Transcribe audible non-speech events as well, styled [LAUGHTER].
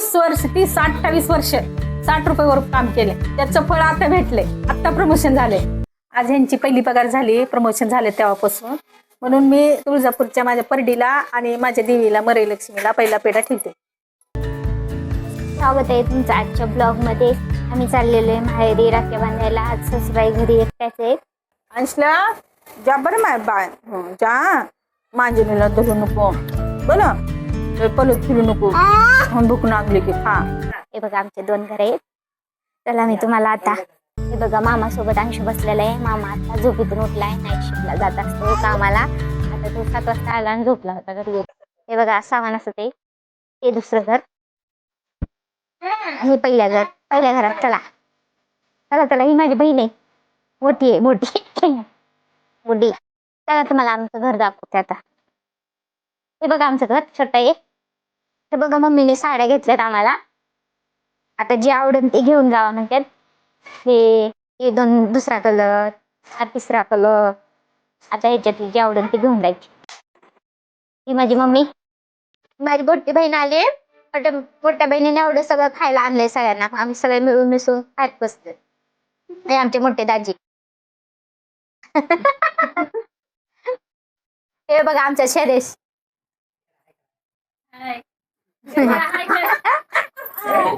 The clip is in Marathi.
तीस वर्ष तीस अठ्ठावीस वर्ष साठ रुपयावर काम केले. त्याचं फळ आता भेटले आता प्रमोशन झाले आज ह्यांची पहिली पगार झाली प्रमोशन झाले तेव्हापासून. म्हणून मी तुळजापूरच्या माझ्या परडीला आणि माझ्या देवीला मरे लक्ष्मीला पहिला पेढा ठेवते. स्वागत आहे तुमचं आजच्या ब्लॉगमध्ये आम्ही चाललेलो आहे माहेरी राख्या बांधायला. आज सासूबाई घरी एकट्याच आहेत. अंशला जा बरं माय बाय जा. मांजनीला धरू नको. बरं पलत फिरू नको. हं, भूक लागली की खा. हे बघा आमचे दोन घर आहेत. चला मी तुम्हाला आता हे बघा मामा सोबत अंशू बसलेला आहे. मामा आता झोपीतून उठलाय. नाईट शिफ्टला जात असतो कामाला. आता तो सात वाजता आला आणि झोपला होता घरी. हे बघा सामान असं ते. हे दुसरं घर. हे पहिल्या घर. पहिल्या घरात चला. चला चला ही माझी बहीण आहे. मोठी आहे मोठी. मोठी चला तुम्हाला आमचं घर दाखवते आता. हे बघा आमचं घर छोटं आहे. हे बघा मम्मीने साड्या घेतल्यात आम्हाला. आता जे आवडेल ते घेऊन जावा म्हणतात. हे हे दोन दुसरा कलर हा तिसरा कलर आता ह्याच्यात जे आवडेल ते घेऊन जायची. ही माझी मम्मी. माझी मोठी बहीण आली. मोठ्या मोठ्या बहिणीने एवढं सगळं खायला आणलंय सगळ्यांना. आम्ही सगळे मिळून मिसळून खात बसतो हे आमचे मोठे दाजी. [LAUGHS] हे बघा आमच्या शेरेश. yeah.